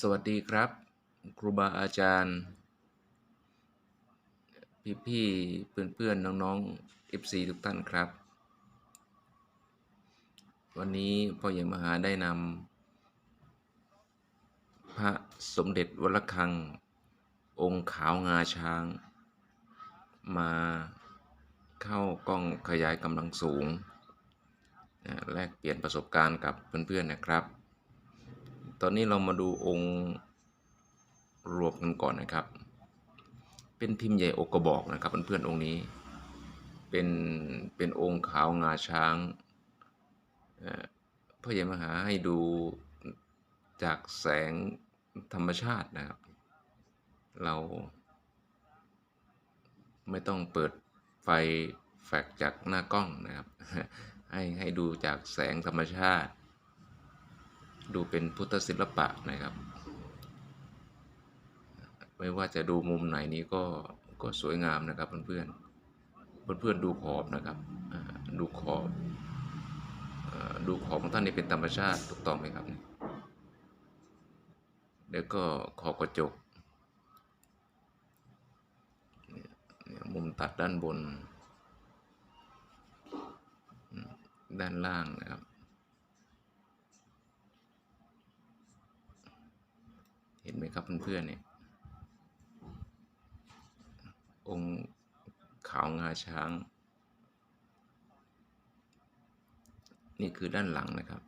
สวัสดีครับ ครูบาอาจารย์ พี่พี่ๆเพื่อนเพื่อนๆน้องๆ FC ทุกท่านครับ วันนี้พ่อใหญ่มหาได้นำพระสมเด็จวัดระฆัง องค์ขาวงาช้าง มาเข้ากล้องขยายกำลังสูง แลกเปลี่ยนประสบการณ์กับเพื่อนๆนะครับ อนนี้เรามาดูองค์รวมกันก่อนนะครับ เป็นพิมพ์ใหญ่อกกระบอกนะครับเพื่อนๆองค์นี้ เป็นเป็นองค์ขาวงาช้างเอ่อพ่อใหญ่มหาให้ดูจากแสงธรรมชาตินะครับ เราไม่ต้องเปิดไฟแฟลชจากหน้ากล้องนะครับ ให้ให้ดูจากแสงธรรมชาติ ดูเป็นพุทธศิลปะนะครับ ไม่ว่าจะดูมุมไหนนี้ก็ก็สวยงามนะครับเพื่อนๆเพื่อนๆดูขอบนะครับดูขอบดูขอบของท่านนี่เป็นธรรมชาติถูกต้องไหมครับแล้วก็ขอบกระจกมุมตัดด้านบน ด้านล่างนะครับ เห็ นไหมครับเพื่อนๆเนี่ย องค์ขาวงาช้าง นี่คือด้านหลังนะครับ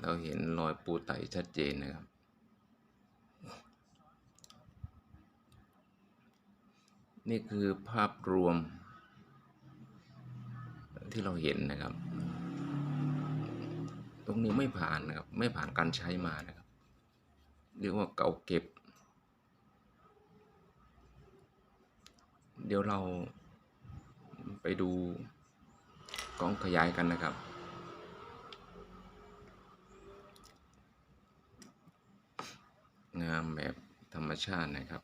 เราเห็นรอยปูไตชัดเจนนะครับ นี่คือภาพรวมที่เราเห็นนะครับ ตรงนี้ไม่ผ่านนะครับ ไม่ผ่านการใช้มานะครับ เรียกว่าเก่าเก็บ เดี๋ยวเราไปดูกล้องขยายกันนะครับงามแบบธรรมชาตินะครับ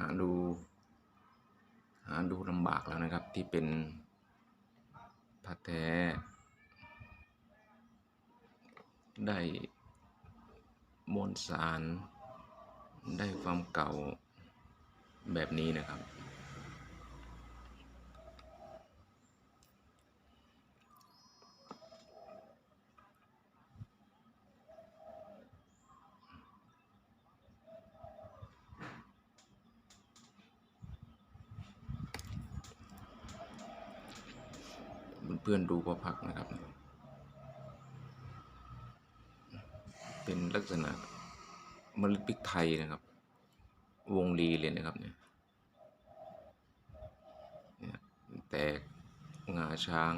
หาดู หา ดูลำบากแล้วนะครับที่เป็นผ้าแท้ ได้มวลสาร ได้ความเก่าแบบนี้นะครับ เพื่อนๆดูพอพักนะครับ เป็นลักษณะเมล็ดพริกไทยนะครับ วงรีเลยนะครับเนี่ยแตกงาช้าง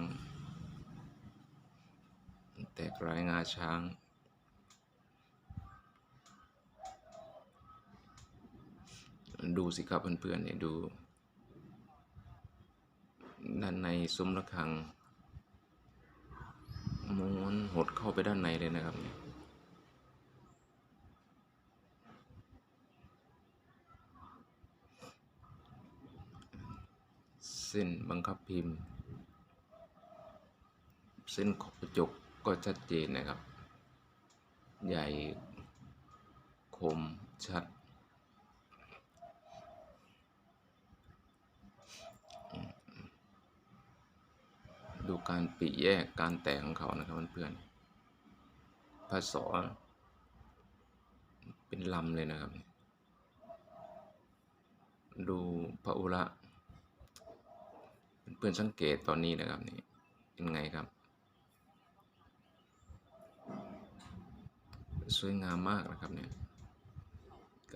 แตกลายงาช้างดูสิครับเพื่อนๆเนี่ยดู ด้านในซุ้มระฆัง ม้วนหดเข้าไปด้านในเลยนะครับเนี่ยเส้นบังคับพิมพ์ เส้นขอบกระจกก็ชัดเจนนะครับ ใหญ่คมชัด ดูการปริแยกการแตกของเขานะครับเพื่อนๆพระสอเป็นลำเลยนะครับ ดูพระอุระเพื่อนสังเกตตอนนี้นะครับนี่เป็นไงครับ สวยงามมากนะครับเนี่ย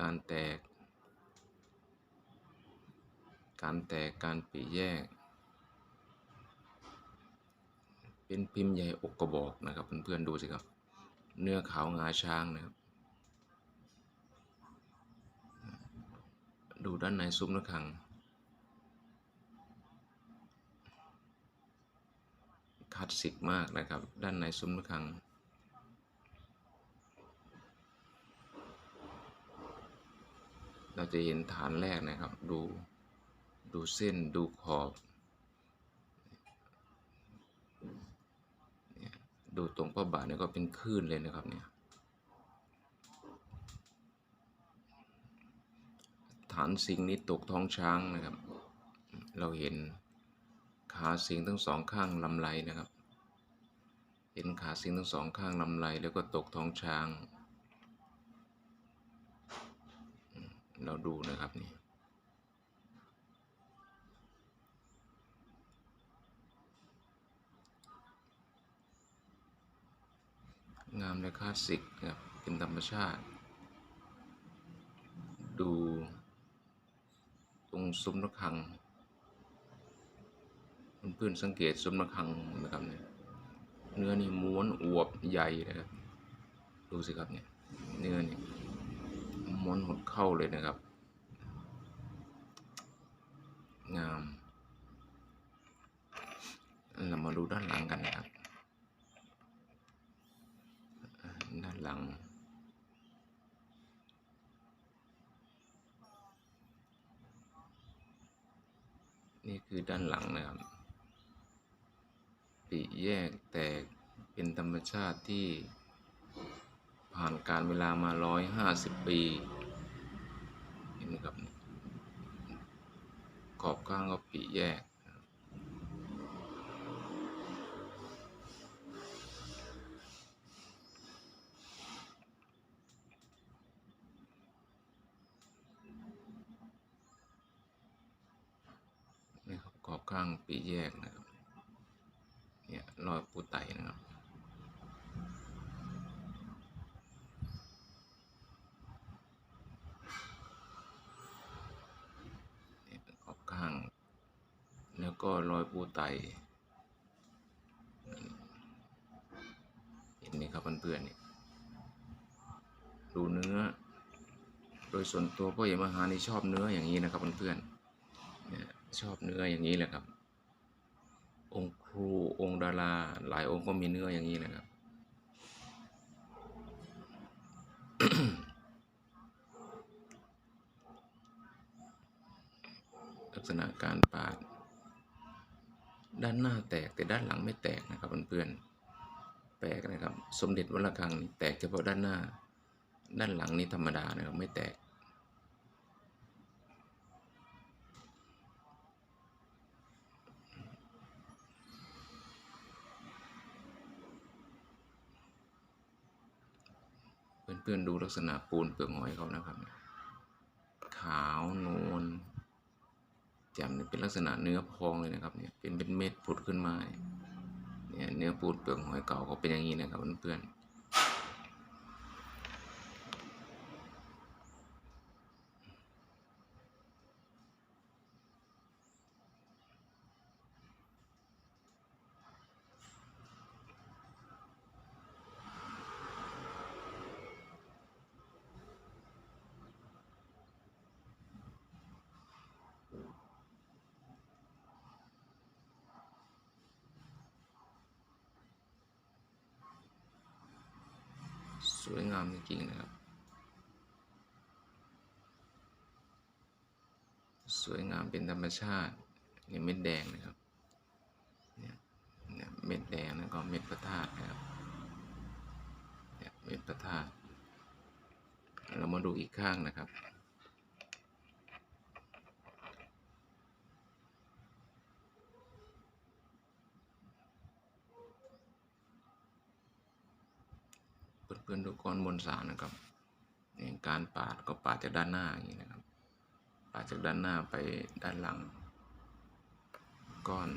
การแตก การแตกการปริแยก เป็นพิมพ์ใหญ่อกกระบอกนะครับเพื่อนๆดูสิครับ เนื้อขาวงาช้างนะครับ ดูด้านในซุ้มระฆัง คลาสสิกมากนะครับ ด้านในซุ้มระฆังเราจะเห็นฐานแรกนะครับ ดู ดูเส้น ดูขอบเนี่ย ดูตรงพระบาทเนี่ยก็เป็นคลื่นเลยนะครับเนี่ยฐานสิงห์นี้ตกท้องช้างนะครับ เราเห็นขาสิงห์ทั้งสองข้างลำไรนะครับ เห็นขาสิงห์ทั้งสองข้างลำไรแล้วก็ตกท้องช้าง เราดูนะครับนี่ งามและคลาสสิกนะครับเป็นธรรมชาติ ดูตรงซุ้มระฆังเพื่อนสังเกตซุ้มระฆังนะครับเนี่ยเนื้อนี่ม้วนอวบใหญ่นะครับ ดูสิครับเนี่ยเนื้อนี่ม้วนหดเข้าเลยนะครับ งามเรามาดูด้านหลังกันนะครับ ด้าน หลัง นี่คือด้านหลังนะครับ ปีแยกแตกเป็นธรรมชาติที่ผ่านการเวลามา 150 ปี เห็นไหมครับ ขอบข้างก็ปีแยก ข้างปีแยกนะครับเนี่ยรอยปูไตนะครับเนี่ยขอบข้าง แล้วก็รอยปูไตเห็นไหมครับเพื่อนๆเนี่ยดูเนื้อ โดยส่วนตัวพ่อใหญ่มหานี่ชอบเนื้ออย่างนี้นะครับเพื่อนๆ ชอบเนื้ออย่างนี้แหละครับ องค์ครูองค์ดาราหลายองค์ก็มีเนื้ออย่างนี้นะครับลักษณะการปาด ด้านหน้าแตกแต่ด้านหลังไม่แตกนะครับเพื่อนๆแปลกนะครับ สมเด็จวัดระฆังแตกเฉพาะด้านหน้า ด้านหลังนี่ธรรมดานะครับไม่แตก เพื่อนๆดูลักษณะปูนเปลือกหอยเขานะครับ ขาวนวลแจ่มเป็นลักษณะเนื้อพองเลยนะครับเนี่ยเป็นเป็นเม็ดผุดขึ้นมาเนี่ยเนื้อปูนเปลือกหอยเก่าเขาเป็นอย่างนี้นะครับเพื่อนๆส วยงามจริงๆนะครับ สวยงามเป็นธรรมชาติเนี่ยเม็ดแดงนะครับเนี่ยเนี่ยเม็ดแดงแล้วก็เม็ดพระธาตุนะครับเนี่ยเม็ดพระธาตุเรามาดูอีกข้างนะครับ เพื่อนดูก้อนบนสารนะครับการปาดก็ปาดจากด้านหน้าอย่างนี้นะครับ ปาดจากด้านหน้าไปด้านหลัง ก้อน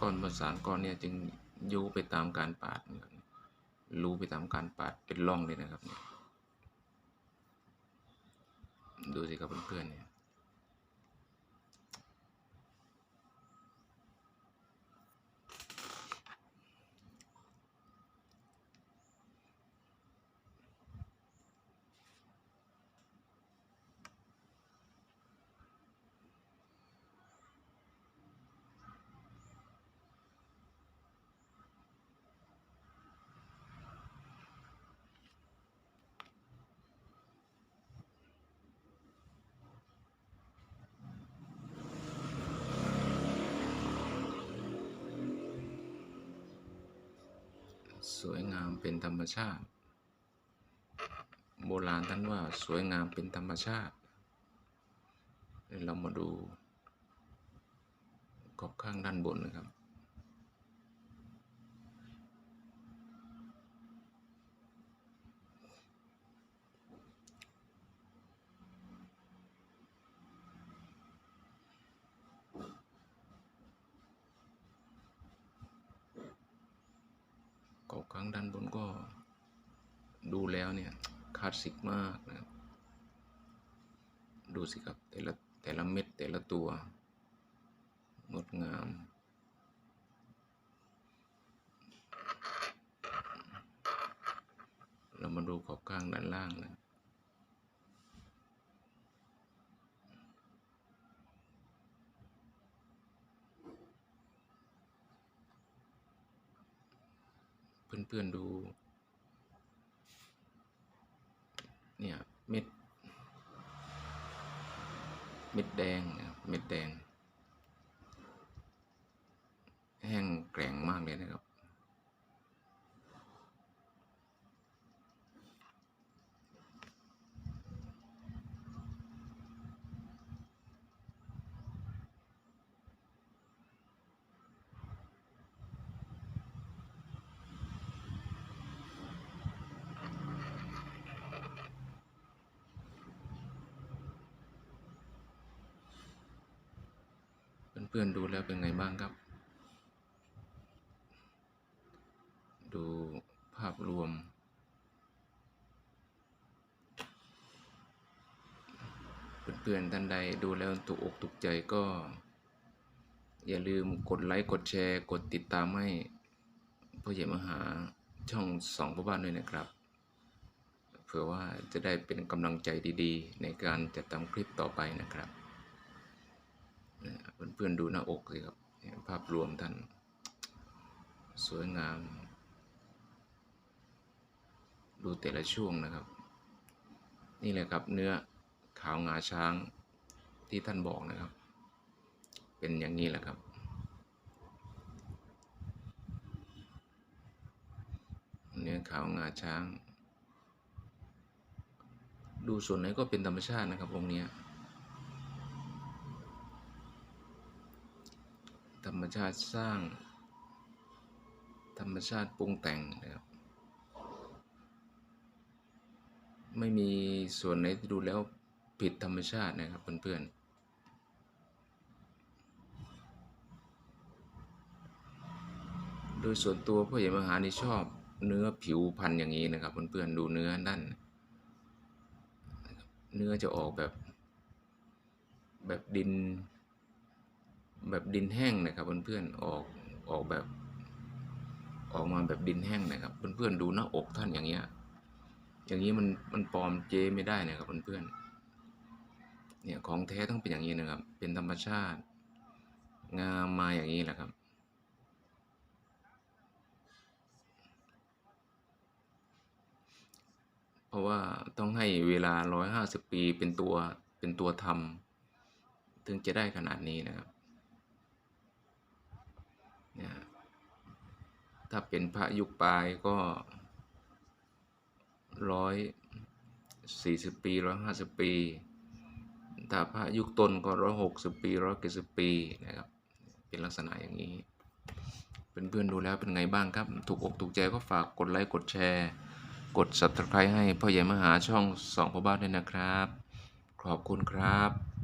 ก้อนบนสารก้อนเนี้ยจึงยูไปตามการปาดนะครับรูไปตามการปาดเป็นร่องเลยนะครับเนี่ยดูสิครับเพื่อนๆเนี่ย สวยงามเป็นธรรมชาติ โบราณท่านว่าสวยงามเป็นธรรมชาติ เรามาดูขอบข้างด้านบนนะครับ ขอบข้างด้านบนก็ดูแล้วเนี่ยคลาสสิกมากนะดูสิครับแต่ละแต่ละเม็ดแต่ละตัว งดงามเรามาดูขอบข้างด้านล่างนะ เพื่อนๆดู เนี่ยเม็ด เม็ดแดงนะครับเม็ดแดง แห้งแกร่งมากเลยนะครับ เพื่อนๆดูแล้วเป็นไงบ้างครับ ดูภาพรวม เพื่อนๆท่านใดดูแล้วถูกอกถูกใจก็ อย่าลืมกดไลค์ กดแชร์ กดติดตามให้พ่อใหญ่มหาช่องสองพ่อบ้านด้วยนะครับ เผื่อว่าจะได้เป็นกำลังใจดีๆ ในการจัดทำคลิปต่อไปนะครับ เพื่อนๆดูหน้าอกสิครับภาพรวมท่าน สวยงาม ดูแต่ละช่วงนะครับ นี่แหละครับเนื้อขาวงาช้างที่ท่านบอกนะครับ เป็นอย่างนี้แหละครับเนื้อขาวงาช้าง ดูส่วนไหนก็เป็นธรรมชาตินะครับองค์เนี้ ธรรมชาติสร้าง ธรรมชาติปรุงแต่งนะครับ ไม่มีส่วนไหนที่ดูแล้วผิดธรรมชาตินะครับเพื่อนๆโดยส่วนตัวพ่อใหญ่มหานี่ชอบเนื้อผิวพันธุ์อย่างนี้นะครับเพื่อนๆดูเนื้อด้านเนื้อจะออกแบบ แบบดิน แบบดินแห้งนะครับเพื่อนๆออกออกแบบออกมาแบบดินแห้งนะครับเพื่อนๆดูหน้าอกท่านอย่างเงี้ยอย่างนี้มันมันปลอมเจไม่ได้นะครับเพื่อนๆเนี่ยของแท้ต้องเป็นอย่างนี้นะครับ เป็นธรรมชาติงามมาอย่างนี้แหละครับ เพราะว่าต้องให้เวลา 150 ปีเป็นตัวเป็นตัวทำถึงจะได้ขนาดนี้นะครับ เนี่ย ถ้าเป็นพระยุคปลายก็ร้อยสี่สิบปีร้อยห้าสิบปี ถ้าพระยุคต้นก็ร้อยหกสิบปีร้อยเจ็ดสิบปีนะครับ เป็นลักษณะอย่างนี้เป็นเพื่อนๆดูแล้วเป็นไงบ้างครับ ถูกอกถูกใจก็ฝากกดไลค์กดแชร์ กด subscribe ให้พ่อใหญ่มหาช่องสองพ่อบ้านด้วยนะครับ ขอบคุณครับ